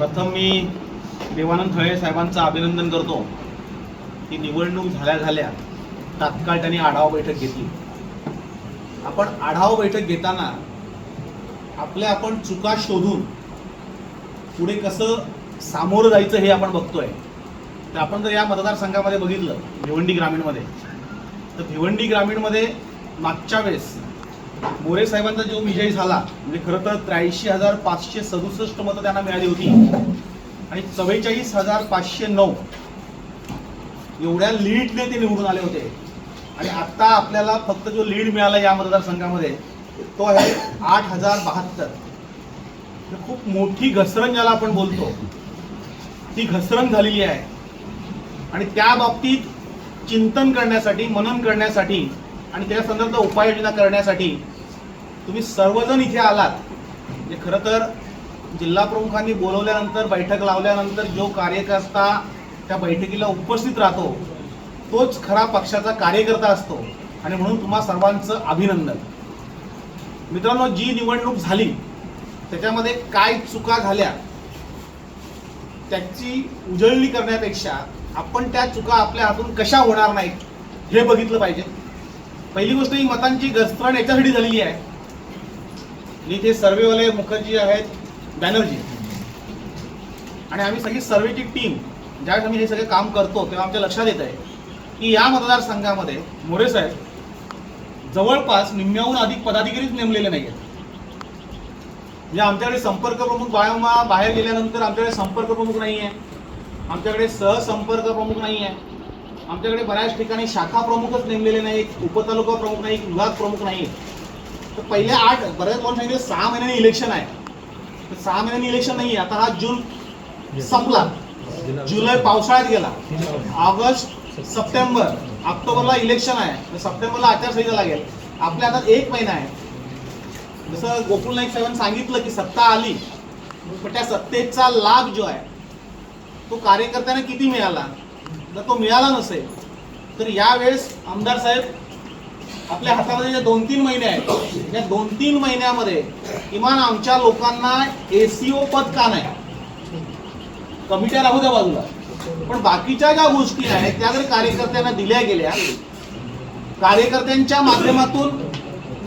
प्रथम मी देवानंद थळे साहेबांचं अभिनंदन करतो. की निवडणूक झाल्या झाल्या तात्काळ त्यांनी आढावा बैठक घेतली. आपण आढावा बैठक घेताना आपल्या आपण चुका शोधून पुढे कसं सामोरं जायचं हे आपण बघतोय. तर आपण जर या मतदारसंघामध्ये बघितलं भिवंडी ग्रामीणमध्ये तर भिवंडी ग्रामीणमध्ये मागच्या वेळेस मोरे साहेबांचा जो विजय झाला म्हणजे खरं तर त्र्याऐंशी हजार पाचशे सदुसष्ट मतं त्यांना मिळाली होती. आणि चव्वेचाळीस हजार पाचशे नऊ एवढ्या लीडने ते निवडून आले होते. आणि आता आपल्याला फक्त जो लीड मिळाला या मतदारसंघामध्ये तो आहे आठ हजार बहात्तर. खूप मोठी घसरण ज्याला आपण बोलतो. ती घसरण झालेली आहे. आणि त्या बाबतीत चिंतन करण्यासाठी मनन करण्यासाठी आणि त्या संदर्भात उपाययोजना करण्यासाठी तुम्ही सर्वजण इथे आलात. म्हणजे खरं तर जिल्हा प्रमुखांनी बोलवल्यानंतर बैठक लावल्यानंतर जो कार्यकर्ता त्या बैठकीला उपस्थित राहतो तोच खरा पक्षाचा कार्यकर्ता असतो. आणि म्हणून तुम्हा सर्वांचं अभिनंदन. मित्रांनो जी निवडणूक झाली त्याच्यामध्ये काय चुका झाल्या त्याची उजळणी करण्यापेक्षा आपण त्या चुका आपल्या हातून कशा होणार नाहीत हे बघितलं पाहिजे. पहिली गोष्ट ही मतांची घसरण याच्यासाठी झालेली आहे. आणि ते सर्वेवाले मुखर्जी आहेत बॅनर्जी. आणि आम्ही सगळी सर्वेची टीम ज्यावेळेस आम्ही हे सगळे काम करतो तेव्हा आमच्या लक्षात येत आहे की या मतदारसंघामध्ये मोरे साहेब जवळपास निम्म्याहून अधिक पदाधिकारीच नेमलेले नाही आहेत म्हणजे आमच्याकडे संपर्क प्रमुख बायोमा बाहेर गेल्यानंतर आमच्याकडे संपर्क प्रमुख नाही आहे आमच्याकडे सहसंपर्क प्रमुख नाही आहे आमच्याकडे बऱ्याच ठिकाणी शाखा प्रमुखच नेमलेले नाहीत उपतालुका प्रमुख नाही विभाग प्रमुख नाही तर पहिल्या आठ बऱ्याच लोक सांगितले? सहा महिन्यांनी इलेक्शन आहे. तर सहा महिन्यांनी इलेक्शन नाही आहे आता हा जून संपला. जुलै पावसाळ्यात गेला. ऑगस्ट सप्टेंबर ऑक्टोबरला इलेक्शन आहे. तर सप्टेंबरला आचारसंहिता लागेल. आपल्या हातात एक महिना आहे. जसं गोकुल नाईक साहेबांनी सांगितलं की सत्ता आली पण त्या सत्तेचा लाभ जो आहे तो कार्यकर्त्यांना किती मिळाला? जर तो मिळाला नसेल तर यावेळेस आमदार साहेब आपल्या हातामध्ये जे दोन तीन महिने आहेत या दोन तीन महिन्यामध्ये किमान आमच्या लोकांना एसीओ पद का नाही? कमिट्या राहू द्या बाजूला. पण बाकीच्या ज्या गोष्टी आहेत त्या जर कार्यकर्त्यांना दिल्या गेल्या कार्यकर्त्यांच्या माध्यमातून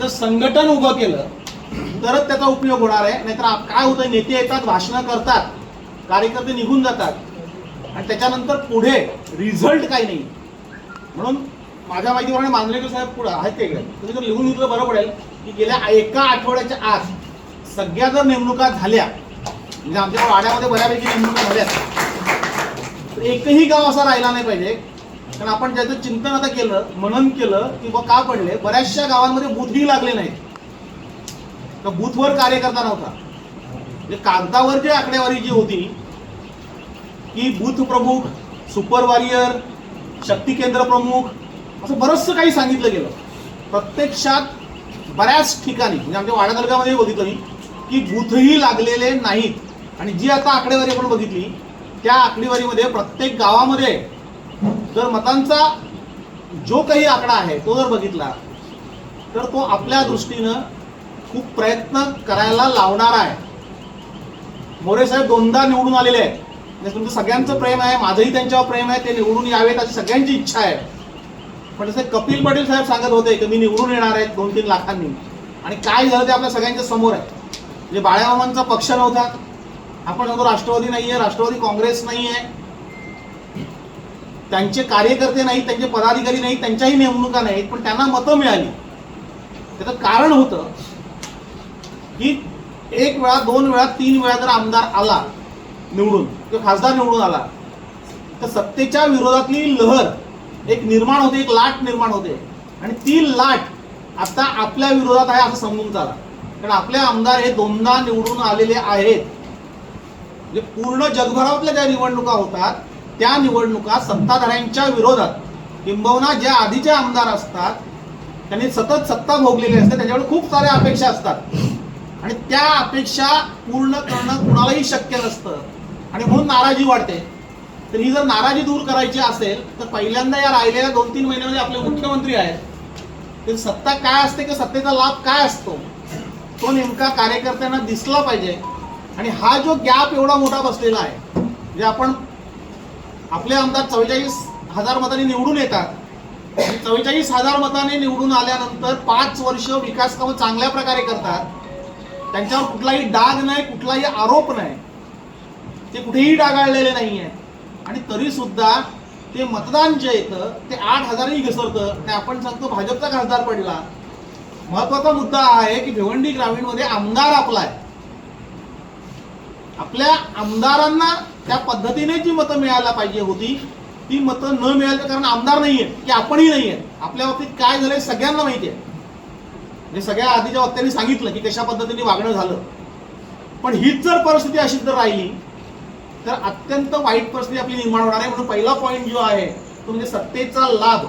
जर संघटन उभं केलं तरच त्याचा उपयोग होणार आहे. नाहीतर काय होतं नेते येतात भाषणं करतात कार्यकर्ते निघून जातात. आणि त्याच्यानंतर पुढे रिझल्ट काही नाही. म्हणून माझ्या माहितीप्रमाणे मांजरेकर साहेब पुढे आहेत ते तुम्ही जर लिहून घेतलं बरं पडेल की गेल्या एका आठवड्याच्या आत सगळ्या जर नेमणुका झाल्या म्हणजे आमच्या वाड्यामध्ये बऱ्यापैकी नेमणुका झाल्या तर एकही गाव असा राहिला नाही पाहिजे. कारण आपण ज्याचं चिंतन आता केलं मनन केलं की बा का पडले बऱ्याचशा गावांमध्ये बूथही लागले नाहीत. तर बूथवर कार्यकर्ता नव्हता. म्हणजे कागदावर जी आकडेवारी जी होती की बूथ प्रमुख सुपर वॉरियर शक्ती केंद्र प्रमुख असं बरंचसं काही सांगितलं गेलं. प्रत्यक्षात बऱ्याच ठिकाणी म्हणजे आमच्या वाडा बघितलं मी की बुथही लागलेले नाहीत. आणि जी आता आकडेवारी आपण बघितली त्या आकडेवारीमध्ये प्रत्येक गावामध्ये जर मतांचा जो काही आकडा आहे तो जर बघितला तर तो आपल्या दृष्टीनं खूप प्रयत्न करायला लावणार आहे. मोरे साहेब दोनदा निवडून आलेले आहेत. म्हणजे तुमचं सगळ्यांचं प्रेम आहे माझंही त्यांच्यावर प्रेम आहे ते निवडून यावेत अशी सगळ्यांची इच्छा आहे. पण जसे कपिल पटेल साहेब सांगत होते की मी निवडून येणार आहेत दोन तीन लाखांनी. आणि काय झालं ते आपल्या सगळ्यांच्या समोर आहे. म्हणजे बाळ्यामामांचा पक्ष नव्हता. आपण सांगतो राष्ट्रवादी नाही आहे राष्ट्रवादी काँग्रेस नाही आहे त्यांचे कार्यकर्ते नाहीत त्यांचे पदाधिकारी नाही त्यांच्याही नेमणुका नाहीत पण त्यांना मतं मिळाली. त्याचं कारण होतं की एक वेळा दोन वेळा तीन वेळा जर आमदार आला निवडून किंवा खासदार निवडून आला तर सत्तेच्या विरोधातली लहर एक निर्माण होते एक लाट निर्माण होते. आणि ती लाट आता आपल्या विरोधात आहे असं समजून चाला. कारण आपले आमदार हे दोनदा निवडून आलेले आहेत. म्हणजे पूर्ण जगभरातल्या ज्या निवडणुका होतात त्या निवडणुका सत्ताधाऱ्यांच्या विरोधात. किंबहुना ज्या आधीचे आमदार असतात त्यांनी सतत सत्ता भोगलेली असते त्याच्याकडे खूप साऱ्या अपेक्षा असतात. आणि त्या अपेक्षा पूर्ण करणं कुणालाही शक्य नसतं. आणि म्हणून नाराजी वाढते. तर ही जर नाराजी दूर करायची असेल तर पहिल्यांदा या राहिलेल्या दोन तीन महिन्यामध्ये आपले मुख्यमंत्री आहेत. ते सत्ता काय असते किंवा सत्तेचा लाभ काय असतो तो नेमका कार्यकर्त्यांना दिसला पाहिजे. आणि हा जो गॅप एवढा मोठा बसलेला आहे म्हणजे आपण आपले आमदार चव्वेचाळीस हजार मतांनी निवडून येतात चव्वेचाळीस हजार मताने निवडून आल्यानंतर पाच वर्ष विकास कामं चांगल्या प्रकारे करतात. त्यांच्यावर कुठलाही डाग नाही कुठलाही आरोप नाही. ते कुठेही डागाळलेले नाही आहेत आणि तरी सुद्धा ते मतदान जे येतं ते आठ हजारही घसरतं. आणि आपण सांगतो भाजपचा खासदार पडला. महत्त्वाचा मुद्दा हा आहे की भिवंडी ग्रामीणमध्ये आमदार आपला आहे. आपल्या आमदारांना त्या पद्धतीने जी मतं मिळायला पाहिजे होती ती मतं न मिळाली कारण आमदार नाहीये की आपणही नाहीये आपल्या बाबतीत काय झालंय सगळ्यांना माहिती आहे. म्हणजे सगळ्या आधीच्या वक्त्यांनी सांगितलं की कशा पद्धतीने वागणं झालं. पण हीच जर परिस्थिती अशीच जर राहिली तर अत्यंत वाईट परिस्थिती आपली निर्माण होणार आहे. म्हणून पहिला पॉईंट जो आहे तो म्हणजे सत्तेचा लाभ.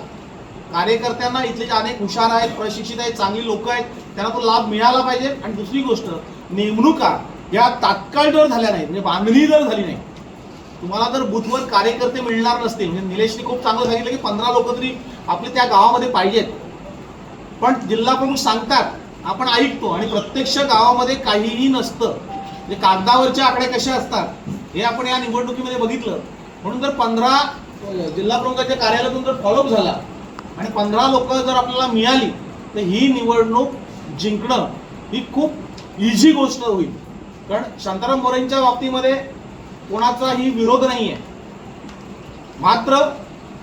कार्यकर्त्यांना इथले जे अनेक हुशार आहेत प्रशिक्षित आहेत चांगली लोक आहेत त्यांना तो लाभ मिळाला पाहिजे. आणि दुसरी गोष्ट नेमणुका या तात्काळ जर झाल्या नाहीत म्हणजे बांधणी जर झाली नाही तुम्हाला जर बुथवर कार्यकर्ते मिळणार नसतील म्हणजे निलेशने खूप चांगलं सांगितलं की पंधरा लोक तरी आपले त्या गावामध्ये पाहिजेत. पण जिल्हा प्रमुख सांगतात आपण ऐकतो आणि प्रत्यक्ष गावामध्ये काहीही नसतं. म्हणजे कागदावरचे आकडे कसे असतात? हे आपण या निवडणुकीमध्ये बघितलं. म्हणून जर पंधरा जिल्हा प्रमुखाच्या कार्यालयातून जर फॉलोअप झाला आणि पंधरा लोक जर आपल्याला मिळाली तर ही निवडणूक जिंकणं ही खूप इझी गोष्ट होईल. कारण शांताराम मोरेंच्या बाबतीमध्ये कोणाचाही विरोध नाही आहे मात्र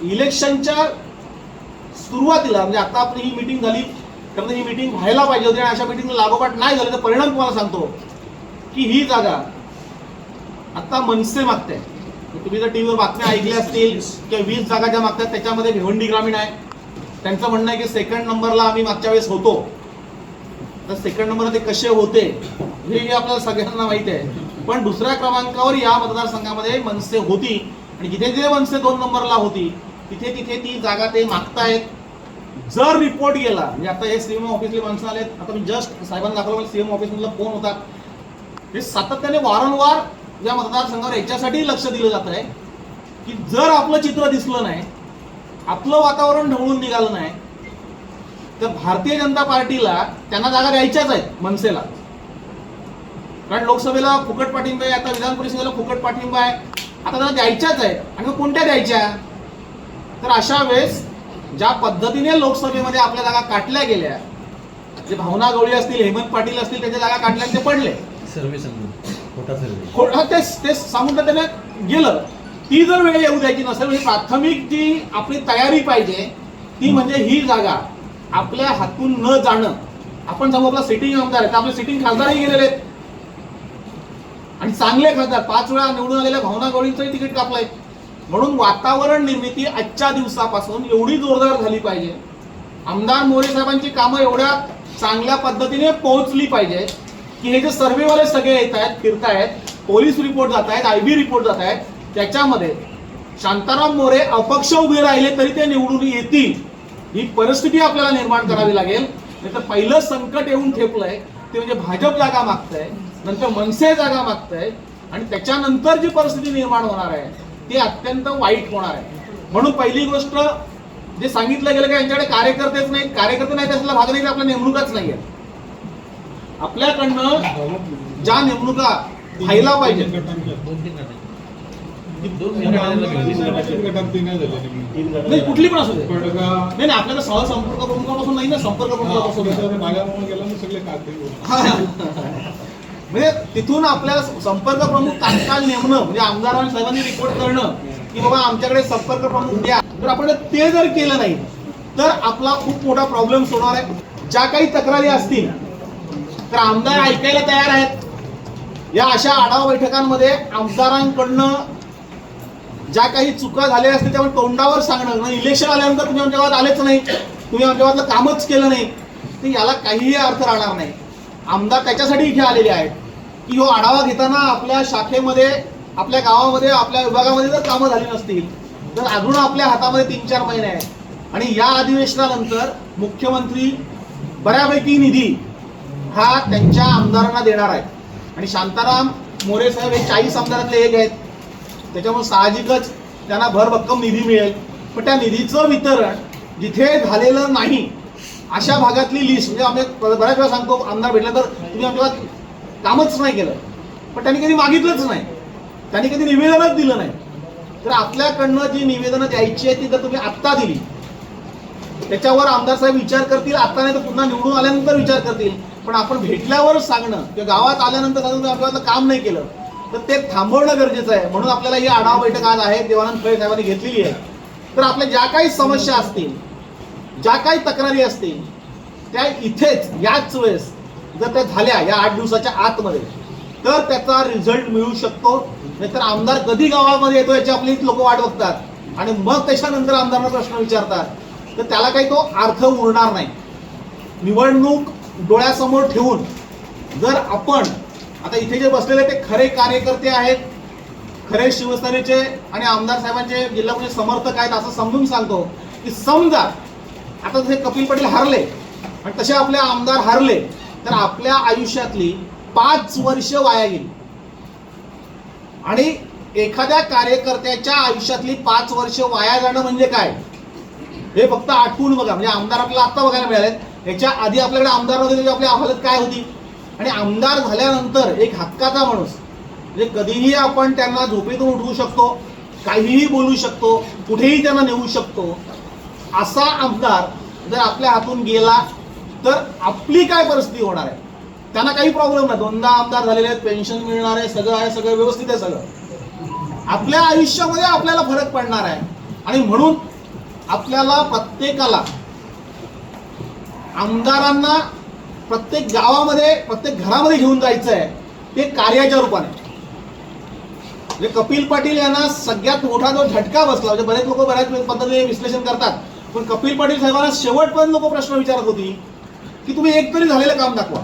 इलेक्शनच्या सुरुवातीला म्हणजे आता आपली ही मीटिंग झाली कारण ही मीटिंग व्हायला पाहिजे होती आणि अशा मीटिंग लागोपाठ नाही झाली तर परिणाम तुम्हाला सांगतो. की ही जागा आता मनसे मागते तुम्ही जर टीव्हीवर बातम्या ऐकल्या असतील किंवा वीस जागा ज्या मागतात त्याच्यामध्ये भिवंडी ग्रामीण आहे. त्यांचं म्हणणं आहे की सेकंड नंबरला आम्ही मागच्या वेळेस होतो. तर सेकंड नंबरला ते कसे होते हे आपल्याला सगळ्यांना माहिती आहे. पण दुसऱ्या क्रमांकावर या मतदारसंघामध्ये मनसे होती. आणि जिथे जिथे मनसे दोन नंबरला होती तिथे तिथे ती जागा ते मागतायत. जर रिपोर्ट गेला म्हणजे आता हे सीएम ऑफिसले माणसं आले आता मी जस्ट साहेबांना दाखवलं सीएम ऑफिसमधला फोन होता. हे सातत्याने वारंवार या मतदारसंघावर याच्यासाठी लक्ष दिलं जात आहे की जर आपलं चित्र दिसलं नाही आपलं वातावरण ढवळून निघालं नाही तर भारतीय जनता पार्टीला त्यांना जागा द्यायच्याच आहेत मनसेला. कारण लोकसभेला फुकट पाठिंबा आहे आता विधान परिषदेला फुकट पाठिंबा आहे आता त्यांना द्यायच्याच आहेत. आणि मग कोणत्या द्यायच्या? तर अशा वेळेस ज्या पद्धतीने लोकसभेमध्ये आपल्या जागा काटल्या गेल्या जे भावना गवळी असतील हेमंत पाटील असतील त्याच्या जागा काढल्या ते पडले. सर्वे सांगून खोटा सर्वे. खो- हा, तेच तेच सांगून तर त्याने गेलं. ती जर वेळ येऊ द्यायची नसेल म्हणजे प्राथमिक जी आपली तयारी पाहिजे ती म्हणजे ही जागा. आपल्या हातून न जाणं. आपण सांगू आपला सिटिंग आमदार आहे तर आपले सिटिंग खासदारही गेलेले आहेत. आणि चांगले खासदार पाच वेळा निवडून आलेल्या भावना गवळींचंही तिकीट कापलंय. म्हणून वातावरण निर्मिती आजच्या दिवसापासून एवढी जोरदार झाली पाहिजे. आमदार मोरे साहेबांची कामं एवढ्या चांगल्या पद्धतीने पोहोचली पाहिजे. की हे जे सर्वेवाले सगळे येत आहेत फिरतायत पोलीस रिपोर्ट जात आहेत आय बी रिपोर्ट जात आहेत त्याच्यामध्ये शांताराम मोरे अपक्ष उभे राहिले तरी ते निवडून येतील. ही परिस्थिती आपल्याला निर्माण करावी लागेल. नाही तर पहिलं संकट येऊन ठेपलंय ते म्हणजे भाजप जागा मागतंय नंतर मनसे जागा मागतंय आणि त्याच्यानंतर जी परिस्थिती निर्माण होणार आहे ती अत्यंत वाईट होणार आहे. म्हणून पहिली गोष्ट जे सांगितलं गेलं की यांच्याकडे कार्यकर्तेच नाही कार्यकर्ते नाही त्याच्यातला भाग नाही आपल्या नेमणुकाच नाहीये. आपल्याकडनं ज्या नेमणुका व्हायला पाहिजे नाही कुठली पण असू दे. नाही नाही आपल्याला सहज संपर्क प्रमुखापासून नाही ना संपर्क प्रमुखापासून म्हणजे तिथून आपल्याला संपर्क प्रमुख तात्काळ नेमणं म्हणजे आमदार साहेबांनी रिपोर्ट करणं की बाबा आमच्याकडे संपर्क प्रमुख द्या. जर आपण ते जर केलं नाही तर आपला खूप मोठा प्रॉब्लेम होणार आहे. ज्या काही तक्रारी असतील तर आमदार ऐकायला तयार आहेत. या अशा आढावा बैठकांमध्ये आमदारांकडनं ज्या काही चुका झालेल्या असतील त्यामुळे तोंडावर सांगणं इलेक्शन आल्यानंतर तुम्ही आमच्या गावात आलेच नाही. तुम्ही आमच्या गावातलं कामच केलं नाही. तर याला काहीही अर्थ राहणार नाही. आमदार त्याच्यासाठी इथे आलेले आहेत की हो आढावा घेताना आपल्या शाखेमध्ये आपल्या गावामध्ये आपल्या विभागामध्ये जर कामं झाली नसतील तर अजून आपल्या हातामध्ये तीन चार महिने आहेत. आणि या अधिवेशनानंतर मुख्यमंत्री बऱ्यापैकी निधी हा त्यांच्या आमदारांना देणार आहे. आणि शांताराम मोरे साहेब हे चाळीस आमदारातले एक आहेत. त्याच्यामुळे साहजिकच त्यांना भरभक्कम निधी मिळेल. पण त्या निधीचं वितरण जिथे झालेलं नाही अशा भागातली लिस्ट म्हणजे आम्ही बऱ्याच वेळा सांगतो आमदार भेटला तर तुम्ही आपल्याला कामच नाही केलं. पण त्यांनी कधी मागितलंच नाही. त्यांनी कधी निवेदनच दिलं नाही. तर आपल्याकडनं जी निवेदनं द्यायची आहे ती जर तुम्ही आत्ता दिली. त्याच्यावर आमदार साहेब विचार करतील आत्ता नाही तर पुन्हा निवडून आल्यानंतर विचार करतील. पण आपण भेटल्यावरच सांगणं. किंवा गावात आल्यानंतर सांगणं आपल्याला काम नाही केलं. तर ते थांबवणं गरजेचं आहे. म्हणून आपल्याला ही आढावा बैठक आज आहे. देवानंद खळे साहेबांनी घेतलेली आहे. तर आपल्या ज्या काही समस्या असतील ज्या काही तक्रारी असतील त्या इथेच याच वेळेस जर त्या झाल्या या आठ दिवसाच्या आतमध्ये तर त्याचा रिझल्ट मिळू शकतो. नाहीतर आमदार कधी गावामध्ये येतो याची आपली लोक वाट बघतात. आणि मग त्याच्यानंतर आमदारांना प्रश्न विचारतात. तर त्याला काही तो अर्थ उरणार नाही. निवडणूक डोळ्यासमोर ठेवून जर आपण आता इथे जे बसलेले ते खरे कार्यकर्ते आहेत खरे शिवसेनेचे आणि आमदार साहेबांचे जिल्हा परिषद समर्थक आहेत असं समजून सांगतो की समजा आता जसे कपिल पटेल हरले आणि तसे आपले आमदार हरले तर आपल्या आयुष्यातली पाच वर्ष वाया गेली. आणि एखाद्या कार्यकर्त्याच्या आयुष्यातली पाच वर्ष वाया जाणं म्हणजे काय? हे फक्त आठवून बघा. म्हणजे आमदार आपल्याला आत्ता बघायला मिळाले याच्या आधी आपल्याकडे आमदार नव्हते त्याची आपली हालत काय होती? आणि आमदार झाल्यानंतर एक हक्काचा माणूस म्हणजे कधीही आपण त्यांना झोपेतून उठवू शकतो काहीही बोलू शकतो कुठेही त्यांना नेऊ शकतो असा आमदार जर आपल्या हातून गेला तर आपली काय परिस्थिती होणार आहे? त्यांना काही प्रॉब्लेम नाही. दोनदा आमदार झालेले आहेत पेन्शन मिळणार आहे सगळं आहे सगळं व्यवस्थित आहे सगळं. आपल्या आयुष्यामध्ये आपल्याला फरक पडणार आहे. आणि म्हणून आपल्याला प्रत्येकाला आमदारांना प्रत्येक गावामध्ये प्रत्येक घरामध्ये घेऊन जायचं आहे ते कार्याच्या रूपाने. म्हणजे कपिल पाटील यांना सगळ्यात मोठा जो झटका बसला म्हणजे बरेच लोक बऱ्याच पद्धतीने विश्लेषण करतात पण कपिल पाटील साहेबांना शेवटपर्यंत लोक प्रश्न विचारत होती की तुम्ही एक तरी झालेलं काम दाखवा.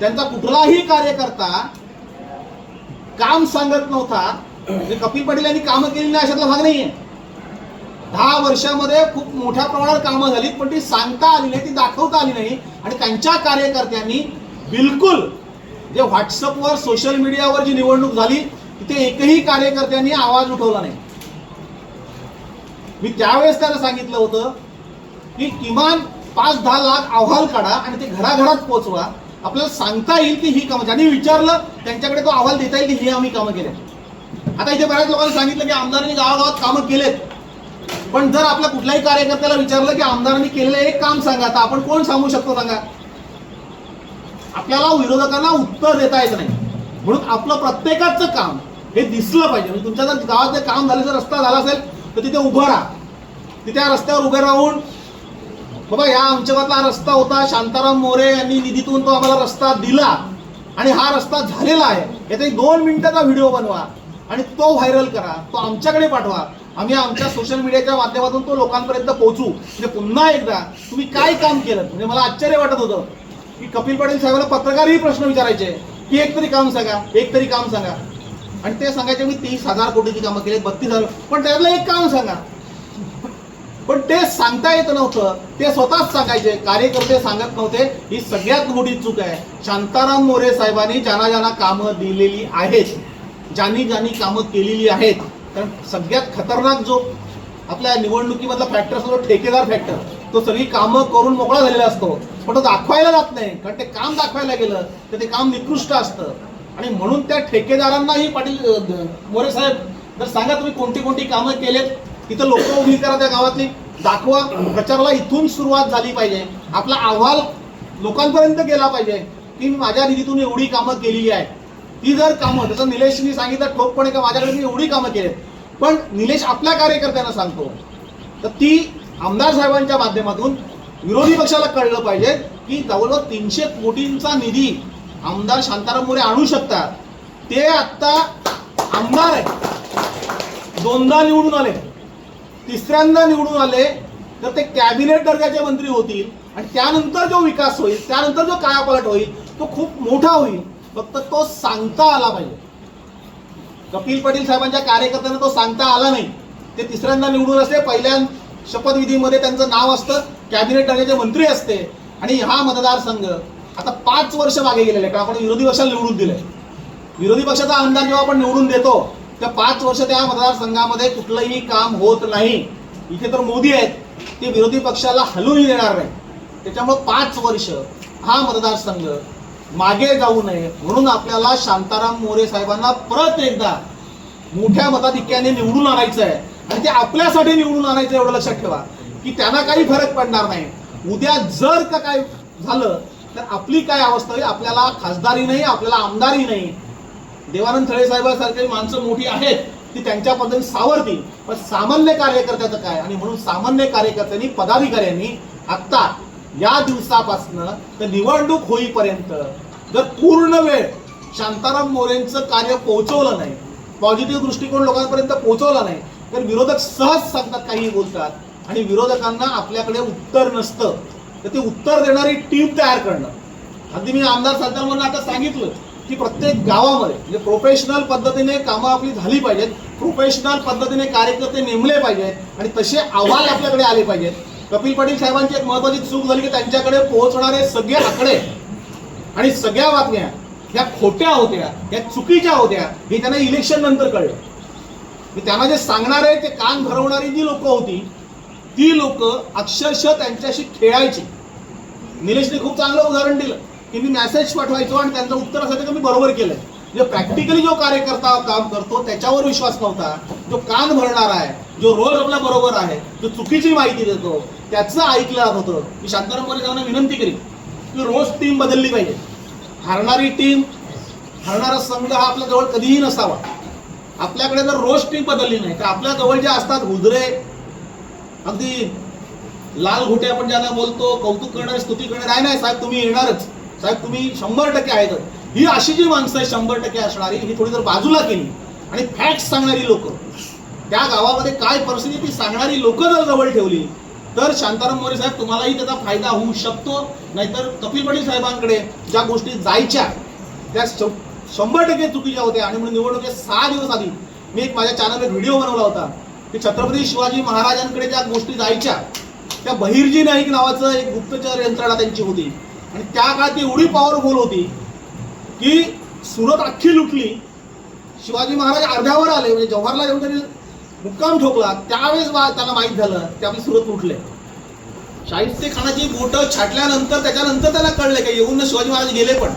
त्यांचा कुठलाही कार्यकर्ता काम सांगत नव्हता. म्हणजे कपिल पाटील यांनी कामं केली नाही अशातला भाग नाहीये. दहा वर्षामध्ये खूप मोठ्या प्रमाणात कामं झालीत पण ती सांगता आली नाही ती दाखवता आली नाही. आणि त्यांच्या कार्यकर्त्यांनी बिलकुल जे व्हॉट्सअपवर सोशल मीडियावर जी निवडणूक झाली तिथे एकही कार्यकर्त्यांनी आवाज उठवला नाही. मी त्यावेळेस त्याला सांगितलं होतं की किमान पाच दहा लाख अहवाल काढा आणि ते घराघरात पोचवा. आपल्याला सांगता येईल की ही कामं ज्यांनी विचारलं त्यांच्याकडे तो अहवाल देता येईल की ही आम्ही कामं केले आता इथे बऱ्याच लोकांनी सांगितलं की आमदारांनी गावागावात कामं केलेत. पण जर आपल्या कुठल्याही कार्यकर्त्याला विचारलं की आमदारांनी केलेलं एक काम सांगा आता आपण कोण सांगू शकतो सांगा? आपल्याला विरोधकांना उत्तर देता येत नाही. म्हणून आपलं प्रत्येकाचं काम हे दिसलं पाहिजे. म्हणजे तुमच्या जर गावात जर काम झालं जर रस्ता झाला असेल तर तिथे उभं राहा. तिथे या रस्त्यावर उभे राहून बाबा या आमच्या गावातला हा रस्ता होता. शांताराम मोरे यांनी निधीतून तो आम्हाला रस्ता दिला आणि हा रस्ता झालेला आहे. याचा दोन मिनिटाचा व्हिडिओ बनवा आणि तो व्हायरल करा. तो आमच्याकडे पाठवा. आम्ही आमच्या सोशल मीडियाच्या माध्यमातून तो लोकांपर्यंत पोहोचू. म्हणजे पुन्हा एकदा तुम्ही काय काम केलं? म्हणजे मला आश्चर्य वाटत होतं की कपिल पाटील साहेबांना पत्रकारही प्रश्न विचारायचे. की एक तरी काम सांगा एक तरी काम सांगा. आणि ते सांगायचे मी तीस हजार कोटीची कामं केली बत्तीस हजार पण त्यातलं एक काम सांगा. पण ते सांगता येत नव्हतं. ते स्वतःच सांगायचे. कार्यकर्ते सांगत नव्हते. ही सगळ्यात मोठी चूक आहे. शांताराम मोरे साहेबांनी ज्यांना ज्यांना कामं दिलेली आहेत. ज्यांनी ज्यांनी कामं केलेली आहेत. कारण सगळ्यात खतरनाक जो आपल्या निवडणुकीमधला फॅक्टर असतो ठेकेदार फॅक्टर तो सगळी कामं करून मोकळा झालेला असतो. पण तो दाखवायला जात नाही. कारण ते काम दाखवायला गेलं तर ते काम निकृष्ट असतं. आणि म्हणून त्या ठेकेदारांनाही पाटील मोरे साहेब जर सांगा तुम्ही कोणती कोणती कामं केलेत तिथं लोक उभी करा त्या गावातली. दाखवा प्रचाराला इथून सुरुवात झाली पाहिजे. आपला अहवाल लोकांपर्यंत गेला पाहिजे की मी माझ्या निधीतून एवढी कामं केलेली आहेत. ती जर कामं जसं निलेशनी सांगितलं ठोकपणे का माझ्याकडे मी एवढी कामं केली पण निलेश आपल्या कार्यकर्त्यांना सांगतो. तर ती आमदार साहेबांच्या माध्यमातून विरोधी पक्षाला कळलं पाहिजे की जवळजवळ तीनशे कोटींचा निधी आमदार शांताराम मोरे आणू शकतात. ते आत्ता आमदार आहे दोनदा निवडून आले. तिसऱ्यांदा निवडून आले. तर ते कॅबिनेट दर्जाचे मंत्री होतील. आणि त्यानंतर जो विकास होईल त्यानंतर जो कायापालट होईल तो खूप मोठा होईल. फक्त तो सांगता आला पाहिजे. कपिल पाटील साहेबांच्या कार्यकर्त्यांना तो सांगता आला नाही. ते तिसऱ्यांदा निवडून असते पहिल्या शपथविधीमध्ये त्यांचं नाव असतं कॅबिनेट दर्जाचे मंत्री असते आणि हा मतदारसंघ आता पाच वर्ष मागे गेलेले कारण आपण विरोधी पक्षाला निवडून दिलंय. विरोधी पक्षाचा आमदार जेव्हा आपण निवडून देतो त्या पाच वर्ष त्या मतदारसंघामध्ये कुठलंही काम होत नाही. इथे तर मोदी आहेत ते विरोधी पक्षाला हलूनही देणार नाही. त्याच्यामुळं पाच वर्ष हा मतदारसंघ मागे जाऊ नये. म्हणून आपल्याला शांताराम मोरे साहेबांना परत एकदा मोठ्या मताधिक्याने निवडून आणायचं आहे आणि ते आपल्यासाठी निवडून आणायचं एवढं लक्षात ठेवा. की त्यांना काही फरक पडणार नाही. उद्या जर का काय झालं तर आपली काय अवस्था होईल आपल्याला खासदारी नाही आपल्याला आमदारी नाही. देवानंद थळे साहेबांसारखी माणसं मोठी आहेत ती त्यांच्या पद्धतीने सावरतील. पण सामान्य कार्यकर्त्याचं काय? आणि म्हणून सामान्य कार्यकर्त्यांनी पदाधिकाऱ्यांनी आत्ता या दिवसापासनं तर निवडणूक होईपर्यंत जर पूर्ण वेळ शांताराम मोरेंचं कार्य पोहोचवलं नाही पॉझिटिव्ह दृष्टिकोन लोकांपर्यंत पोहोचवला नाही तर विरोधक सहज सांगतात काही बोलतात आणि विरोधकांना आपल्याकडे उत्तर नसतं. तर ते उत्तर देणारी टीम तयार करणं. अगदी मी आमदार सरदारांना आता सांगितलं की प्रत्येक गावामध्ये म्हणजे प्रोफेशनल पद्धतीने कामं आपली झाली पाहिजेत प्रोफेशनल पद्धतीने कार्यकर्ते नेमले पाहिजेत आणि तसे अहवाल आपल्याकडे आले पाहिजेत. कपिल पाटील साहेबांची एक महत्वाची चूक झाली की त्यांच्याकडे पोहोचणारे सगळे आकडे आणि सगळ्या बातम्या ह्या खोट्या होत्या ह्या चुकीच्या होत्या हे त्यांना इलेक्शन नंतर कळलं. त्यांना जे सांगणारे ते कान भरवणारी जी लोक होती ती लोक अक्षरशः त्यांच्याशी खेळायची. निलेशने खूप चांगलं उदाहरण दिलं की मी मेसेज पाठवायचो आणि त्यांचं उत्तर असायचं की मी बरोबर केलंय. म्हणजे प्रॅक्टिकली जो कार्यकर्ता काम करतो त्याच्यावर विश्वास नव्हता. जो कान भरणार आहे जो रोज आपला बरोबर आहे जो चुकीची माहिती देतो त्याचं ऐकलं जात होतं. मी शांताराम मोरे विनंती करीन. की रोज टीम बदलली पाहिजे. हारणारी टीम हारणारा संघ हा आपल्या जवळ कधीही नसावा. आपल्याकडे जर रोज टीम बदलली नाही. तर आपल्या जवळ जे असतात हुजरे अगदी लाल घोटे आपण ज्यांना बोलतो कौतुक करणारे स्तुती करणारे आहे नाही साहेब तुम्ही येणारच. साहेब तुम्ही शंभर टक्के आहेत. ही अशी जी माणसं आहे शंभर टक्के असणारी ही थोडी जर बाजूला केली आणि फॅक्ट सांगणारी लोक त्या गावामध्ये काय परिस्थिती ती सांगणारी लोक जर जवळ ठेवली तर शांताराम मोरे साहेब तुम्हालाही त्याचा फायदा होऊ शकतो. नाहीतर कपिल पाटील साहेबांकडे ज्या गोष्टी जायच्या त्या शंभर टक्के चुकीच्या होत्या. आणि म्हणून निवडणुकीत सहा दिवस आधी मी एक माझ्या चॅनलवर व्हिडिओ बनवला होता की छत्रपती शिवाजी महाराजांकडे ज्या गोष्टी जायच्या त्या बहिर्जी नाईक नावाचं एक गुप्तचर यंत्रणा त्यांची होती. आणि त्या काळात ती एवढी पॉवरफुल होती की सुरत अख्खी लुटली. शिवाजी महाराज अर्ध्यावर आले. म्हणजे जवाहरला जेव्हा त्यांनी मुक्काम ठोकला. त्यावेळेस त्याला माहीत झालं की सुरत लुटले. शाहिस्ते खानाची बोटं छाटल्यानंतर त्याच्यानंतर त्याला कळलं की येऊन शिवाजी महाराज गेले पण.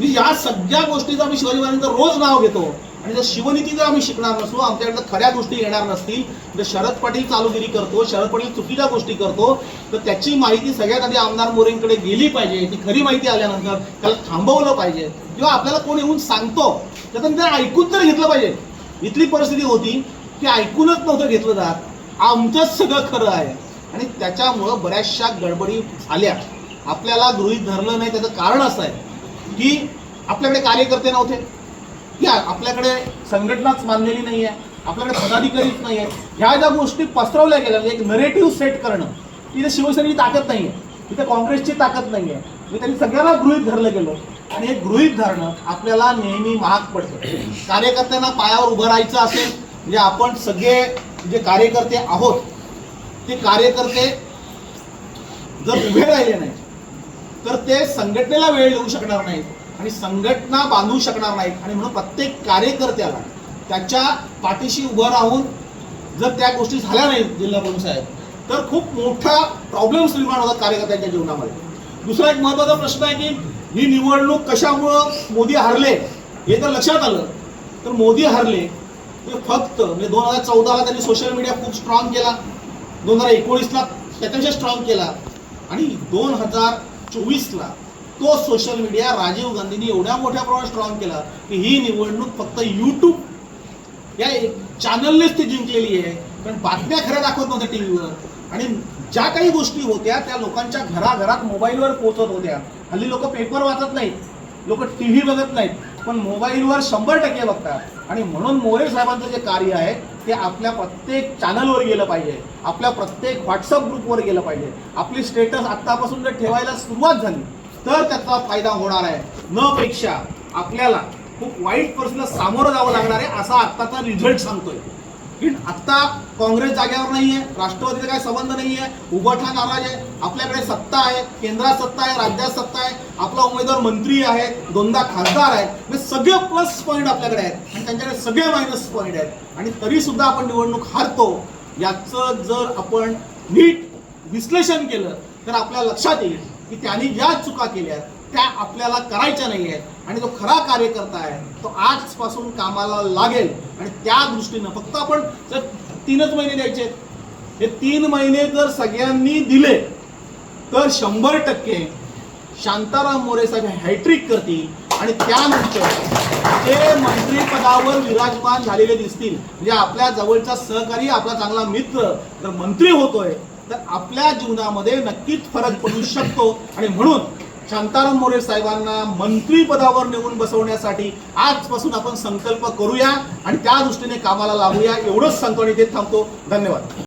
मी या सगळ्या गोष्टीचं आम्ही शिवाजी महाराजांचं रोज नाव घेतो. आणि जर शिवनीती जर आम्ही शिकणार नसू आमच्याकडे खऱ्या गोष्टी येणार नसतील तर शरद पाटील चालूगिरी करतो शरद पाटील चुकीच्या गोष्टी करतो तर त्याची माहिती सगळ्यात आधी आमदार मोरेंकडे गेली पाहिजे ती खरी माहिती आल्यानंतर त्याला थांबवलं पाहिजे. किंवा आपल्याला कोण येऊन सांगतो त्यातून ते ऐकून तर घेतलं पाहिजे. इथली परिस्थिती होती की ऐकूनच नव्हतं घेतलं जात. आमचंच सगळं खरं आहे. आणि त्याच्यामुळं बऱ्याचशा गडबडी झाल्या. आपल्याला गृहित धरलं नाही त्याचं कारण असं आहे की आपल्याकडे कार्यकर्ते नव्हते. या आपल्याकडे संघटनाच मानलेली नाही आहे आपल्याकडे पदाधिकारीच नाही आहे ह्या ज्या गोष्टी पसरवल्या गेल्या म्हणजे एक नरेटिव्ह सेट करणं तिथे शिवसेनेची ताकद नाही आहे तिथे काँग्रेसची ताकद नाही आहे मी त्यांनी सगळ्यांना गृहीत धरलं गेलो. आणि हे गृहीत धरणं आपल्याला नेहमी महाग पडतं. कार्यकर्त्यांना पायावर उभं राहायचं असेल म्हणजे आपण सगळे जे कार्यकर्ते आहोत ते कार्यकर्ते जर उभे राहिले नाही तर ते संघटनेला वेळ देऊ शकणार नाहीत आणि संघटना बांधू शकणार नाहीत. आणि म्हणून प्रत्येक कार्यकर्त्याला त्याच्या पाठीशी उभं राहून जर त्या गोष्टी झाल्या नाहीत जिल्हा प्रमुख साहेब तर खूप मोठा प्रॉब्लेम्स निर्माण होतात कार्यकर्त्यांच्या जीवनामध्ये. दुसरा एक महत्त्वाचा प्रश्न आहे की ही निवडणूक कशामुळं मोदी हरले हे तर लक्षात आलं. तर मोदी हरले ते फक्त म्हणजे दोन हजार चौदाला त्यांनी सोशल मीडिया खूप स्ट्रॉंग केला. दोन हजार एकोणीसला त्याच्यापेक्षा स्ट्रॉंग केला. आणि दोन हजार चोवीसला तो सोशल मीडिया राजीव गांधींनी एवढ्या मोठ्या प्रमाणात स्ट्रॉंग केला की ही निवडणूक फक्त यूट्यूब या चॅनलनेच ती जिंकलेली आहे. कारण बातम्या खऱ्या दाखवत नव्हत्या टी व्हीवर आणि ज्या काही गोष्टी होत्या त्या लोकांच्या घराघरात मोबाईलवर पोहोचत होत्या. हल्ली लोक पेपर वाचत नाहीत. लोक टी व्ही बघत नाहीत. पण मोबाईलवर शंभर टक्के बघतात. आणि म्हणून मोरे साहेबांचं जे कार्य आहे ते आपल्या प्रत्येक चॅनलवर गेलं पाहिजे. आपल्या प्रत्येक व्हॉट्सअप ग्रुपवर गेलं पाहिजे. आपली स्टेटस आत्तापासून जर ठेवायला सुरुवात झाली तर त्याचा फायदा होणार आहे. न पेक्षा आपल्याला खूप वाईट परिस्थितीला सामोरं जावं लागणार आहे असा आत्ताचा रिझल्ट सांगतोय. की आत्ता काँग्रेस जागेवर आहे राष्ट्रवादीचा काय संबंध नाही आहे उभाठा नाराज आहे आपल्याकडे सत्ता आहे केंद्रात सत्ता आहे राज्यात सत्ता आहे आपला उमेदवार मंत्री आहे दोनदा खासदार आहे म्हणजे सगळे प्लस पॉईंट आपल्याकडे आहेत आणि त्यांच्याकडे सगळे मायनस पॉईंट आहेत. आणि तरी सुद्धा आपण निवडणूक हारतो. याचं जर आपण नीट विश्लेषण केलं तर आपल्या लक्षात येईल की त्यांनी ज्या चुका केल्या आहेत. त्या आपल्याला करायच्या नाही आहेत आणि जो खरा कार्यकर्ता आहे तो आजपासून कामाला लागेल. आणि त्या दृष्टीनं फक्त आपण जर तीनच महिने द्यायचे हे तीन महिने जर सगळ्यांनी दिले तर शंभर टक्के शांताराम मोरे साहेब हॅट्रिक करतील. आणि त्यानंतर ते मंत्रीपदावर विराजमान झालेले दिसतील म्हणजे आपल्या जवळचा सहकारी आपला चांगला मित्र जर मंत्री होतोय तर आपल्या जीवनामध्ये नक्कीच फरक पडू शकतो. आणि म्हणून शांताराम मोरे साहेबांना मंत्रीपदावर नेऊन बसवण्यासाठी आजपासून आपण संकल्प करूया आणि त्या दृष्टीने कामाला लागूया. एवढंच सांगतो आणि ते थांबतो. धन्यवाद.